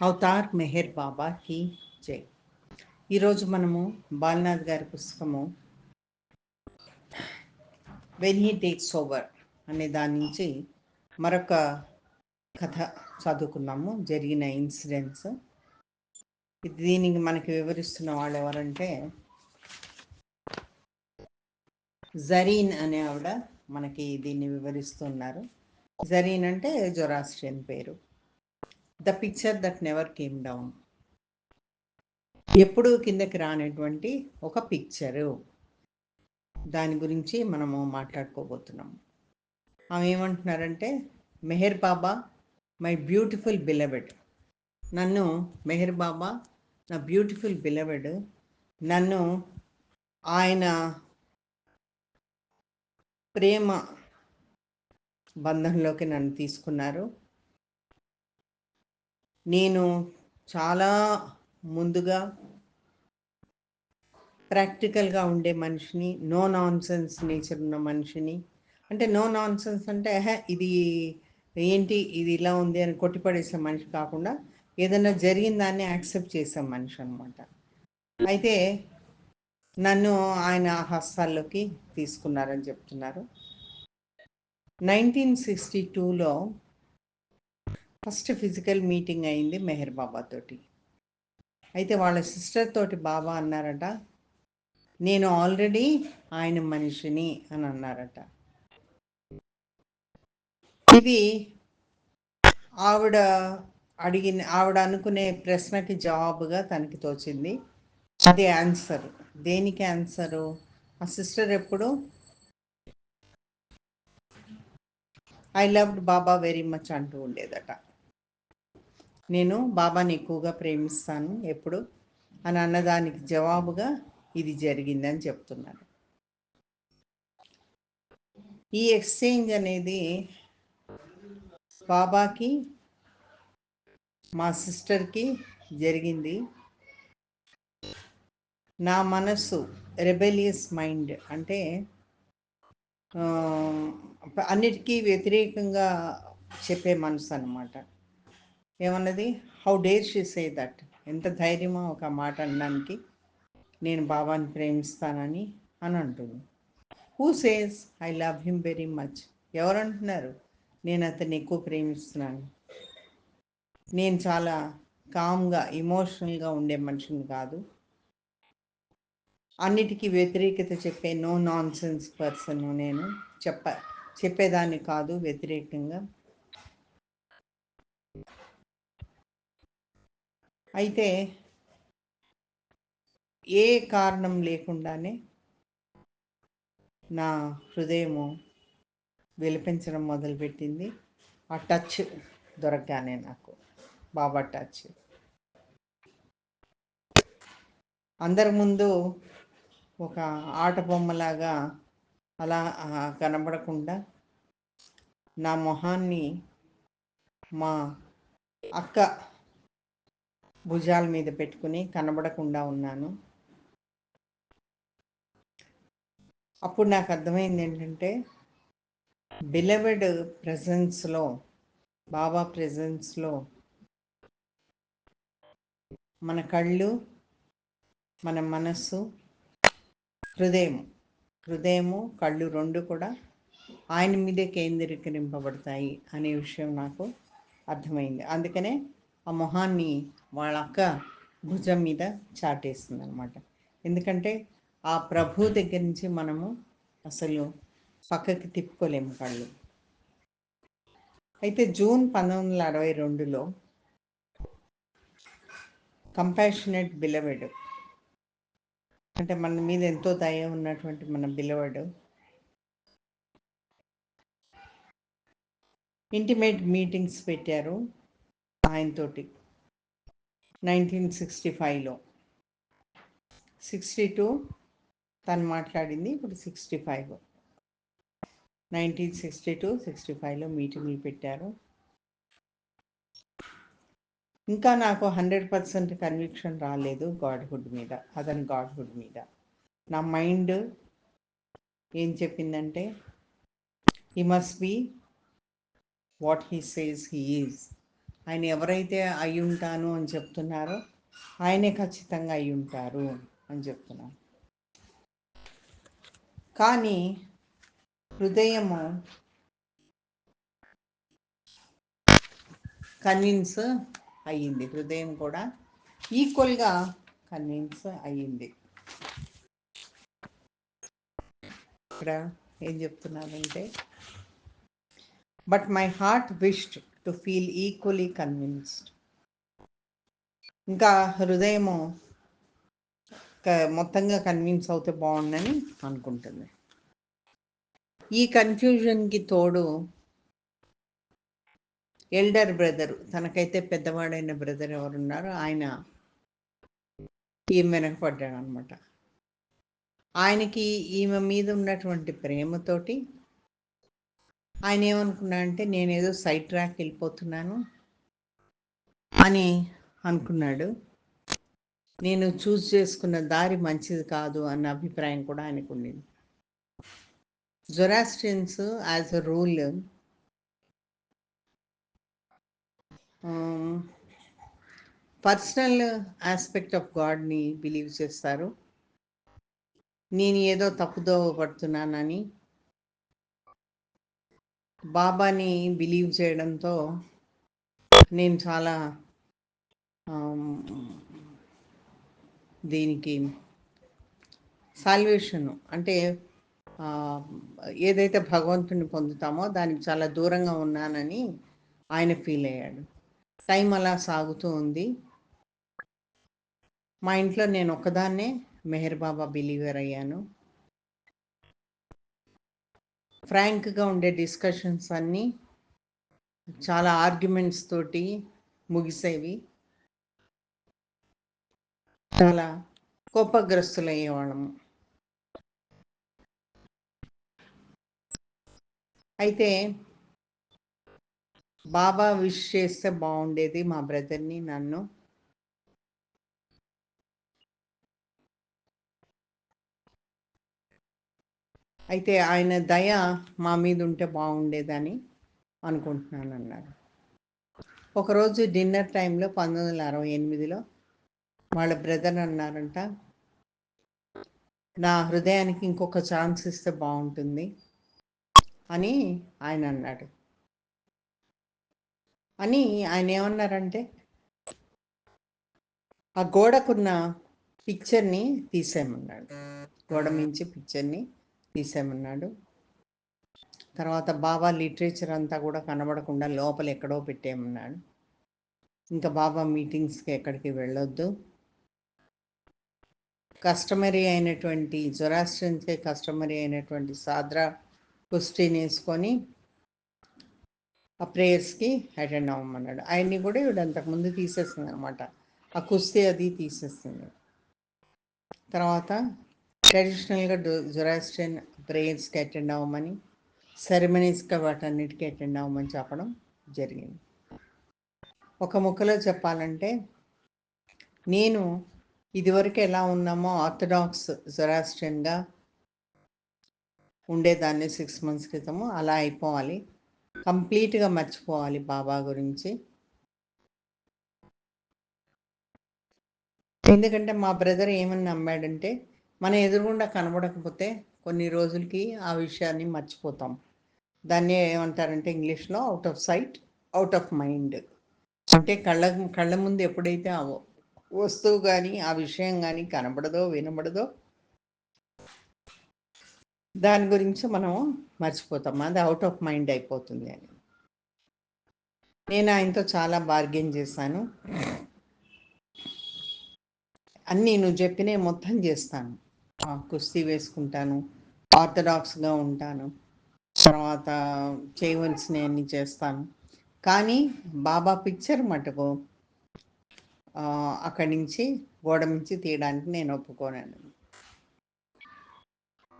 Avatar Meher బాబా కి జై. ఈరోజు మనము బాలనాథ్ గారి పుస్తకము వెన్ హీ టేక్స్ ఓవర్ అనే దాని నుంచి మరొక కథ చదువుకున్నాము జరిగిన ఇన్సిడెంట్స్ దీనికి మనకి వివరిస్తున్న వాళ్ళు ఎవరంటే జరీన్ అనే ఆవిడ మనకి దీన్ని వివరిస్తున్నారు జరీన్ అంటే జొరాస్ట్రియన్ పేరు. The picture that never came down ఎప్పుడు కిందకి రానటువంటి ఒక పిక్చరు దాని గురించి మనము మాట్లాడుకోబోతున్నాం. ఆమె ఏమంటున్నారంటే Meher Baba my beautiful beloved. నన్ను మెహర్ బాబా నా బ్యూటిఫుల్ బిలవెడ్. నన్ను ఆయన ప్రేమ బంధంలోకి నన్ను తీసుకున్నారు. నేను చాలా ముందుగా ప్రాక్టికల్గా ఉండే మనిషిని నో నాన్సెన్స్ నేచర్ ఉన్న మనిషిని. అంటే నో నాన్సెన్స్ అంటే హే ఇది ఏంటి ఇది ఇలా ఉంది అని కొట్టిపడేసే మనిషి కాకుండా ఏదైనా జరిగిన దాన్ని యాక్సెప్ట్ చేసే మనిషి అనమాట అయితే నన్ను ఆయన హస్తాల్లోకి తీసుకున్నారని చెప్తున్నారు. నైన్టీన్ సిక్స్టీ టూలో ఫస్ట్ ఫిజికల్ మీటింగ్ అయింది మెహర్ బాబా తోటి. అయితే వాళ్ళ సిస్టర్ తోటి బాబా అన్నారట నేను ఆల్రెడీ ఆయన మనిషిని అని అన్నారట. ఇది ఆవిడ అడిగిన ఆవిడ అనుకునే ప్రశ్నకి జవాబుగా తనకి తోచింది. అది ఆన్సర్. దేనికి ఆన్సరు? ఆ సిస్టర్ ఎప్పుడు? I loved Baba very much అంటూ ఉండేదట. నేను బాబాని ఎక్కువగా ప్రేమిస్తాను ఎప్పుడు? అని అన్నదానికి జవాబుగా ఇది జరిగిందని చెప్తున్నారు ఈ ఎక్స్చేంజ్ అనేది బాబాకి మా సిస్టర్కి జరిగింది. నా మనస్సు రెబెలియస్ మైండ్ అంటే అన్నిటికీ వ్యతిరేకంగా చెప్పే మనసు అనమాట ఏమన్నది? How dare she say that ఎంత ధైర్యమో ఒక మాట అనడానికి నేను బాబాని ప్రేమిస్తానని అని అంటుంది. Who says I love him very much ఎవరు అంటున్నారు? నేను అతన్ని ఎక్కువ ప్రేమిస్తున్నాను. నేను చాలా కామ్గా ఇమోషనల్గా ఉండే మనిషిని కాదు. అన్నిటికీ వ్యతిరేకత చెప్పే నో నాన్ సెన్స్ పర్సన్ నేను చెప్ప చెప్పేదాన్ని కాదు వ్యతిరేకంగా. అయితే ఏ కారణం లేకుండానే నా హృదయము విలపించడం మొదలుపెట్టింది. ఆ టచ్ దొరకగానే నాకు. బాబా టచ్. అందరి ముందు ఒక ఆట బొమ్మలాగా అలా కనబడకుండా నా మొహాన్ని మా అక్క భుజాల మీద పెట్టుకుని కనబడకుండా ఉన్నాను. అప్పుడు నాకు అర్థమైంది ఏంటంటే బిలవెడ్ ప్రజెన్స్లో బాబా ప్రజెన్స్లో మన కళ్ళు మన మనస్సు హృదయం హృదయము కళ్ళు రెండు కూడా ఆయన మీదే కేంద్రీకరింపబడతాయి అనే విషయం నాకు అర్థమైంది. అందుకనే ఆ మొహాన్ని వాళ్ళ అక్క భుజం మీద చాటేస్తుంది అనమాట ఎందుకంటే ఆ ప్రభు దగ్గర నుంచి మనము అసలు పక్కకి తిప్పుకోలేము కళ్ళు. అయితే జూన్ పంతొమ్మిది వందల అరవై రెండులో కంపాషనేట్ బిలవెడ్ అంటే మన మీద ఎంతో దయ ఉన్నటువంటి మన బిలవడు ఇంటిమేట్ మీటింగ్స్ పెట్టారు. ఆయనతోటి. నైన్టీన్ సిక్స్టీ ఫైవ్లో. సిక్స్టీ టూ తను మాట్లాడింది ఇప్పుడు sixty five. Nineteen sixty two sixty ఫైవ్లో మీటింగ్లు పెట్టారు. ఇంకా నాకు హండ్రెడ్ పర్సెంట్ కన్విక్షన్ రాలేదు గాడ్హుడ్ మీద అతని గాడ్హుడ్ మీద. నా మైండ్ ఏం చెప్పిందంటే he must be what he says he is ఆయన ఎవరైతే అయి ఉంటాను అని చెప్తున్నారో ఆయనే ఖచ్చితంగా అయి ఉంటారు అని చెప్తున్నాను కానీ హృదయము కన్విన్స్ అయ్యింది. హృదయం కూడా ఈక్వల్గా కన్విన్స్ అయ్యింది. ఇక్కడ ఏం చెప్తున్నారంటే but my heart wished to feel equally convinced ఇంకా హృదయము మొత్తంగా కన్విన్స్ అవుతే బాగుందని అనుకుంటుంది. ఈ కన్ఫ్యూజన్కి తోడు ఎల్డర్ బ్రదర్ తనకైతే పెద్దవాడైన బ్రదర్ ఎవరున్నారో ఆయన ఈమె వెనకపడ్డాడు అనమాట ఆయనకి ఈమె మీద ఉన్నటువంటి ప్రేమతోటి ఆయన ఏమనుకున్నా అంటే నేనేదో సైడ్ ట్రాక్ వెళ్ళిపోతున్నాను అని అనుకున్నాడు. నేను చూస్ చేసుకున్న దారి మంచిది కాదు అన్న అభిప్రాయం కూడా ఆయనకు ఉండింది. Zoroastrians as a rule personal aspect of గాడ్ని believe చేస్తారు. నేను ఏదో తప్పుదో పడుతున్నానని బాబాని బిలీవ్ చేయడంతో నేను చాలా దీనికి సాల్వేషన్. అంటే ఏదైతే భగవంతుని పొందుతామో దానికి చాలా దూరంగా ఉన్నానని ఆయన ఫీల్ అయ్యాడు. టైం అలా సాగుతూ ఉంది. మా ఇంట్లో నేను ఒక్కదాన్నే మెహర్ బాబా బిలీవర్ అయ్యాను. ఫ్రాంక్గా ఉండే డిస్కషన్స్ అన్నీ చాలా ఆర్గ్యుమెంట్స్ తోటి ముగిసేవి. చాలా కోపగ్రస్తులయ్యేవాళ్ళము. అయితే బాబా విష్ చేస్తే బాగుండేది మా బ్రదర్ని నన్ను. అయితే ఆయన దయ మా మీద ఉంటే బాగుండేదని అనుకుంటున్నాను అన్నారు ఒకరోజు డిన్నర్ టైంలో పంతొమ్మిది వందల అరవై ఎనిమిదిలో వాళ్ళ బ్రదర్ అన్నారంట నా హృదయానికి ఇంకొక ఛాన్స్ ఇస్తే బాగుంటుంది అని ఆయన అన్నాడు. అని ఆయన ఏమన్నారంటే ఆ గోడకున్న పిక్చర్ని తీసేయమన్నాడు. గోడ మించి పిక్చర్ని తీసేయమన్నాడు. తర్వాత బాబా లిటరేచర్ అంతా కూడా కనబడకుండా లోపల ఎక్కడో పెట్టేయమన్నాడు. ఇంకా బాబా మీటింగ్స్కి ఎక్కడికి వెళ్ళొద్దు. కస్టమరీ అయినటువంటి జొరాస్ట్రన్స్కే కస్టమరీ అయినటువంటి సాద్రా కుస్తీని వేసుకొని ఆ ప్రేయర్స్కి అటెండ్ అవ్వమన్నాడు. ఆయన్ని కూడా ఇవిడ అంతకుముందు తీసేస్తుంది అనమాట ఆ కుస్తీ అది తీసేస్తుంది తర్వాత ట్రెడిషనల్గా జొరాస్ట్రియన్ ప్రేయర్స్కి అటెండ్ అవ్వమని సెరమనీస్గా వాటన్నిటికీ అటెండ్ అవ్వమని చెప్పడం జరిగింది. ఒక ముక్కలో చెప్పాలంటే నేను ఇదివరకు ఎలా ఉన్నామో ఆర్థడాక్స్ జొరాస్ట్రియన్గా ఉండేదాన్ని సిక్స్ మంత్స్ క్రితము అలా అయిపోవాలి. కంప్లీట్గా మర్చిపోవాలి బాబా గురించి. ఎందుకంటే మా బ్రదర్ ఏమని నమ్మాడంటే మన ఎదురుగుండా కనబడకపోతే కొన్ని రోజులకి ఆ విషయాన్ని మర్చిపోతాం. దాన్ని ఏమంటారంటే ఇంగ్లీష్లో out of sight out of mind. అంటే కళ్ళ కళ్ళ ముందు ఎప్పుడైతే ఆ వస్తువు కానీ ఆ విషయం కానీ కనబడదో వినబడదో దాని గురించి మనం మర్చిపోతాం. అది అవుట్ ఆఫ్ మైండ్ అయిపోతుంది అని. నేను ఆయనతో చాలా బార్గెన్ చేశాను. అన్నీ నువ్వు చెప్పినే మొత్తం చేస్తాను. కుస్తీ వేసుకుంటాను ఆర్థడాక్స్గా ఉంటాను. తర్వాత చేయవలసినవన్నీ చేస్తాను. కానీ బాబా పిక్చర్ మటుకు అక్కడి నుంచి గోడ నుంచి తీయడానికి నేను ఒప్పుకోనాను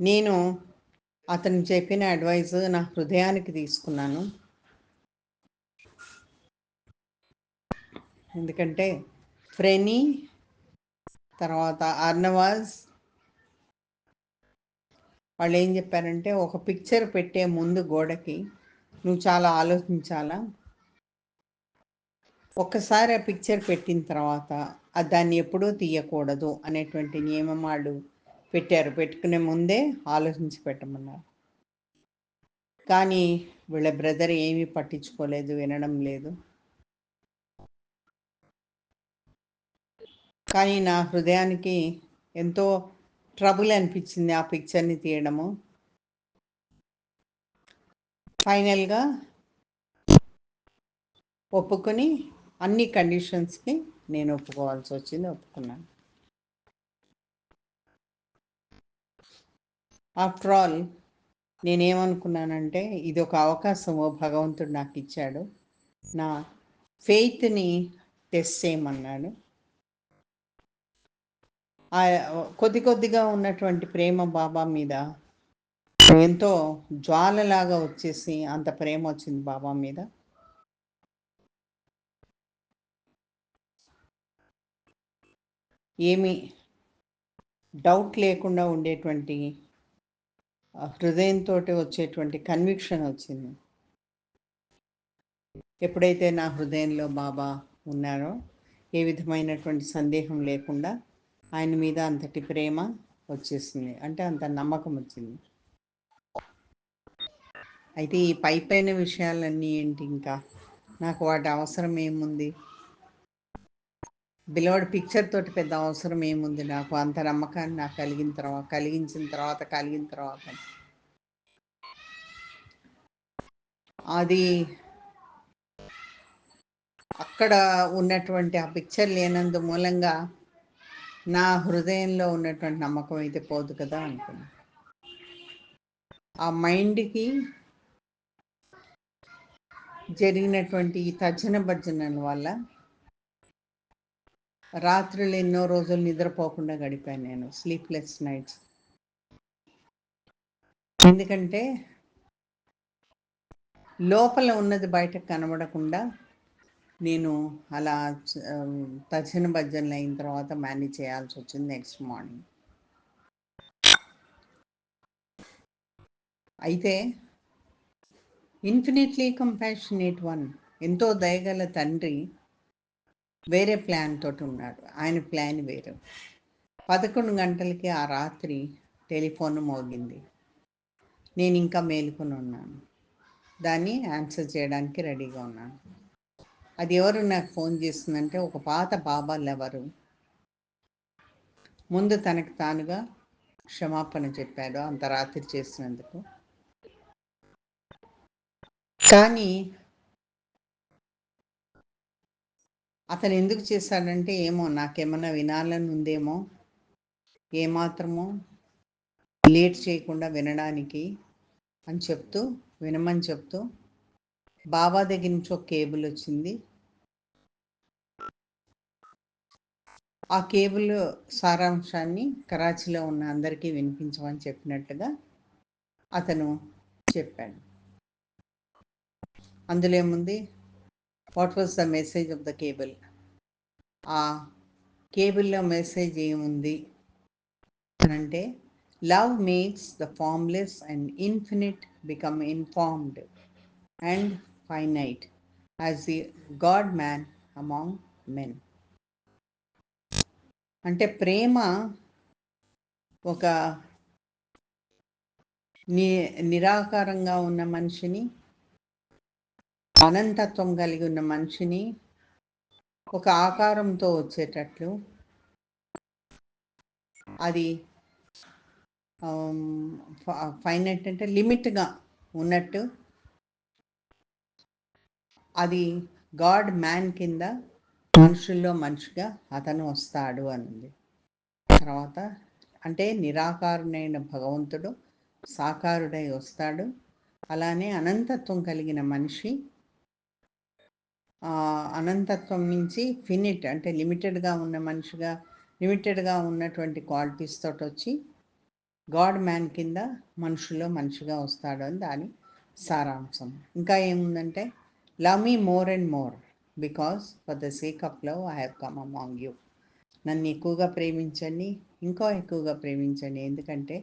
నేను అతను చెప్పిన అడ్వైజ్ నా హృదయానికి తీసుకున్నాను. ఎందుకంటే ఫ్రెనీ తర్వాత అర్నవాజ్ వాళ్ళు ఏం చెప్పారంటే ఒక పిక్చర్ పెట్టే ముందు గోడకి నువ్వు చాలా ఆలోచించాలా? ఒక్కసారి ఆ పిక్చర్ పెట్టిన తర్వాత దాన్ని ఎప్పుడూ తీయకూడదు అనేటువంటి నియమం వాళ్ళు పెట్టారు. పెట్టుకునే ముందే ఆలోచించి పెట్టమన్నారు. కానీ వీళ్ళ బ్రదర్ ఏమీ పట్టించుకోలేదు వినడం లేదు. కానీ నా హృదయానికి ఎంతో ట్రబుల్ అనిపించింది ఆ పిక్చర్ని తీయడము. ఫైనల్గా ఒప్పుకొని అన్ని కండిషన్స్కి నేను ఒప్పుకోవాల్సి వచ్చింది ఒప్పుకున్నాను. ఆఫ్టర్ ఆల్ నేనేమనుకున్నానంటే ఇది ఒక అవకాశము భగవంతుడు నాకు ఇచ్చాడు. నా ఫెయిత్ని టెస్ట్ చేయమన్నాడు. ఆ కొద్ది కొద్దిగా ఉన్నటువంటి ప్రేమ బాబా మీద ఎంతో జ్వాలలాగా వచ్చేసి అంత ప్రేమ వచ్చింది బాబా మీద. ఏమి డౌట్ లేకుండా ఉండేటువంటి హృదయంతో వచ్చేటువంటి కన్విక్షన్ వచ్చింది. ఎప్పుడైతే నా హృదయంలో బాబా ఉన్నారో ఏ విధమైనటువంటి సందేహం లేకుండా ఆయన మీద అంతటి ప్రేమ వచ్చేసింది. అంటే అంత నమ్మకం వచ్చింది. అయితే ఈ పై పైన విషయాలన్నీ ఏంటి ఇంకా? నాకు వాటి అవసరం ఏముంది? బిలవడ్ పిక్చర్ తోటి పెద్ద అవసరం ఏముంది నాకు? అంత నమ్మకాన్ని నాకు కలిగిన తర్వాత కలిగించిన తర్వాత కలిగిన తర్వాత. అది అక్కడ ఉన్నటువంటి ఆ పిక్చర్ లేనందు మూలంగా నా హృదయంలో ఉన్నటువంటి నమ్మకం అయితే పోదు కదా అనుకున్నా. ఆ మైండ్కి జరిగినటువంటి ఈ తర్జన భర్జనల వల్ల రాత్రులు ఎన్నో రోజులు నిద్రపోకుండా గడిపాను నేను స్లీప్లెస్ నైట్స్ ఎందుకంటే లోపల ఉన్నది బయటకు కనబడకుండా నేను అలా తక్షణ భజనలు అయిన తర్వాత మేనేజ్ చేయాల్సి వచ్చింది నెక్స్ట్ మార్నింగ్. అయితే ఇన్ఫినిట్లీ కంపాషనేట్ వన్ ఎంతో దయగల తండ్రి వేరే ప్లాన్ తోటి ఉన్నాడు. ఆయన ప్లాన్ వేరు. పదకొండు గంటలకి ఆ రాత్రి టెలిఫోన్ మోగింది. నేను ఇంకా మేలుకొని ఉన్నాను. దాన్ని ఆన్సర్ చేయడానికి రెడీగా ఉన్నాను. అది ఎవరు నాకు ఫోన్ చేస్తుందంటే ఒక పాత బాబా లెవరు ముందు తనకు తానుగా క్షమాపణ చెప్పాడు అంత రాత్రి చేసినందుకు. కానీ అతను ఎందుకు చేశాడంటే ఏమో నాకేమన్నా వినాలని ఉందేమో ఏమాత్రమో లేట్ చేయకుండా వినడానికి అని చెప్తూ వినమని చెప్తూ బాబా దగ్గర నుంచి ఒక కేబుల్ వచ్చింది. ఆ కేబుల్ సారాంశాన్ని కరాచీలో ఉన్న అందరికీ వినిపించమని చెప్పినట్టుగా అతను చెప్పాడు. అందులో ఏముంది? What was the message of the cable ఆ కేబుల్లో మెసేజ్ ఏముంది? అంటే love makes the formless and infinite become informed and finite as the God man among men. అంటే ప్రేమ ఒక ని నిరాకారంగా ఉన్న మనిషిని అనంతత్వం కలిగి ఉన్న మనిషిని ఒక ఆకారంతో వచ్చేటట్లు అది ఫైనట్ అంటే లిమిట్గా ఉన్నట్టు అది గాడ్ మ్యాన్ కింద మనుషుల్లో మనిషిగా అతను వస్తాడు అనింది. తర్వాత అంటే నిరాకారుడైన భగవంతుడు సాకారుడై వస్తాడు. అలానే అనంతత్వం కలిగిన మనిషి అనంతత్వం నుంచి ఫినిట్ అంటే లిమిటెడ్గా ఉన్న మనిషిగా లిమిటెడ్గా ఉన్నటువంటి క్వాలిటీస్ తోటి వచ్చి గాడ్ మ్యాన్ కింద మనుషుల్లో మనిషిగా వస్తాడు అని దాని సారాంశం. ఇంకా ఏముందంటే love me more and more because for the sake of love I have come among you నన్ను ఎక్కువగా ప్రేమించండి ఇంకా ఎక్కువగా ప్రేమించండి. ఎందుకంటే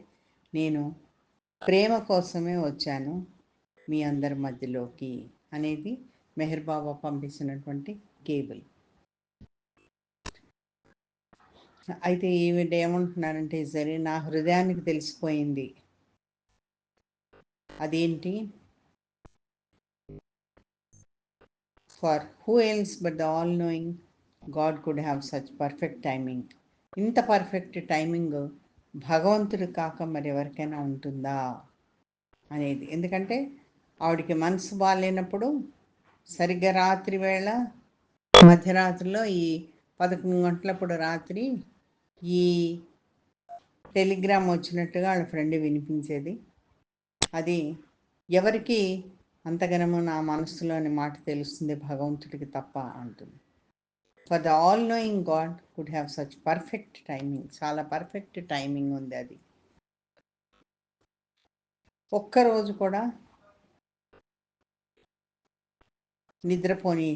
నేను ప్రేమ కోసమే వచ్చాను మీ అందరి మధ్యలోకి అనేది మెహర్ బాబా పంపించినటువంటి కేబుల్. అయితే ఈవిడ ఏమంటున్నారంటే సరే నా హృదయానికి తెలిసిపోయింది. అదేంటి? For who else but the all knowing God could have such perfect timing ఇంత పర్ఫెక్ట్ టైమింగ్ భగవంతుడు కాక మరి ఎవరికైనా ఉంటుందా? అనేది. ఎందుకంటే ఆవిడకి మనసు బాగాలేనప్పుడు సరిగ్గా రాత్రి వేళ మధ్యరాత్రిలో ఈ పదకొండు గంటలప్పుడు రాత్రి ఈ టెలిగ్రామ్ వచ్చినట్టుగా వాళ్ళ ఫ్రెండ్ వినిపించేది. అది ఎవరికి అంతగనము నా మనస్సులోని మాట తెలుస్తుంది భగవంతుడికి తప్ప అంటుంది. For the all knowing God could have such perfect timing చాలా పర్ఫెక్ట్ టైమింగ్ ఉంది అది. ఒక్కరోజు కూడా నిద్రపోని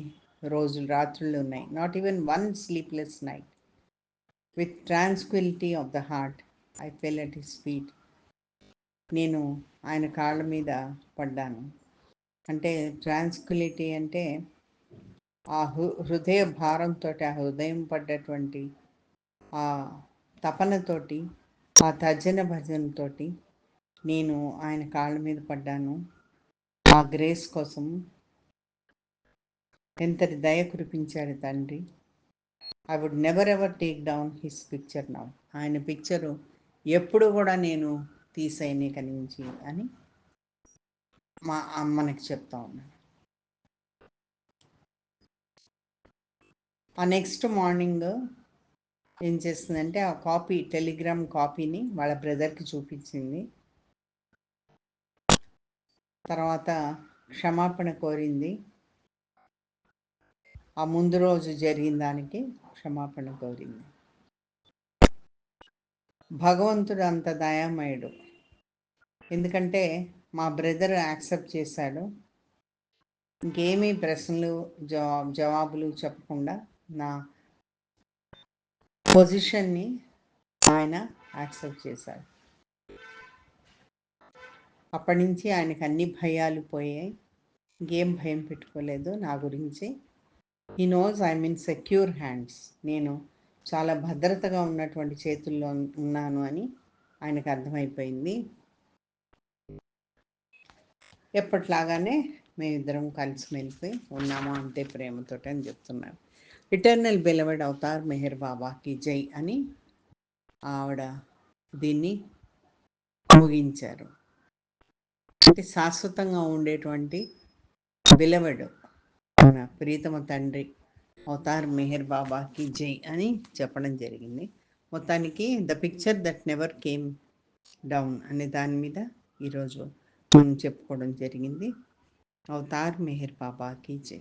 రోజులు రాత్రులు ఉన్నాయి. Not even one sleepless night with tranquillity of the heart I fell at his feet నేను ఆయన కాళ్ళ మీద పడ్డాను. అంటే ట్రాన్స్క్విలిటీ అంటే ఆ హృదయ భారంతో ఆ హృదయం పడ్డటువంటి ఆ తపనతోటి ఆ తర్జన భజనతోటి నేను ఆయన కాళ్ళ మీద పడ్డాను. ఆ గ్రేస్ కోసం ఎంతటి దయ కురిపించాడు తండ్రి. I would never ever take down his picture now ఆయన పిక్చరు ఎప్పుడు కూడా నేను తీసేయని ఇక అని మా అమ్మనికి చెప్తా ఉన్నాను ఆ నెక్స్ట్ మార్నింగ్ ఏం చేస్తుందంటే ఆ కాపీ టెలిగ్రామ్ కాపీని వాళ్ళ బ్రదర్కి చూపించింది. తర్వాత క్షమాపణ కోరింది. ఆ ముందు రోజు జరిగిన దానికి క్షమాపణ కోరింది. భగవంతుడు అంత దయామయుడు. ఎందుకంటే మా బ్రదర్ యాక్సెప్ట్ చేశాడు. ఇంకేమీ ప్రశ్నలు జవాబు జవాబులు చెప్పకుండా నా పొజిషన్ని ఆయన యాక్సెప్ట్ చేశాడు. అప్పటి నుంచి ఆయనకు అన్ని భయాలు పోయాయి. ఇంకేం భయం పెట్టుకోలేదు నా గురించి. He knows I mean secure hands నేను చాలా భద్రతగా ఉన్నటువంటి చేతుల్లో ఉన్నాను అని ఆయనకు అర్థమైపోయింది. ఎప్పట్లాగానే మేమిద్దరం కలిసి మెలిపోయి ఉన్నాము అంతే ప్రేమతో అని చెప్తున్నారు. ఇటర్నల్ బెలవెడ్ అవతార్ మెహర్ బాబాకి జై అని ఆవిడ దీన్ని ముగించారు. అంటే శాశ్వతంగా ఉండేటువంటి బిలవడు మన ప్రీతమ తండ్రి అవతార్ మెహర్ బాబాకి జై అని చెప్పడం జరిగింది. మొత్తానికి the picture that never came down అనే దాని మీద ఈరోజు మనం చెప్పుకోవడం జరిగింది. అవతార్ మెహర్ బాబాకి జై.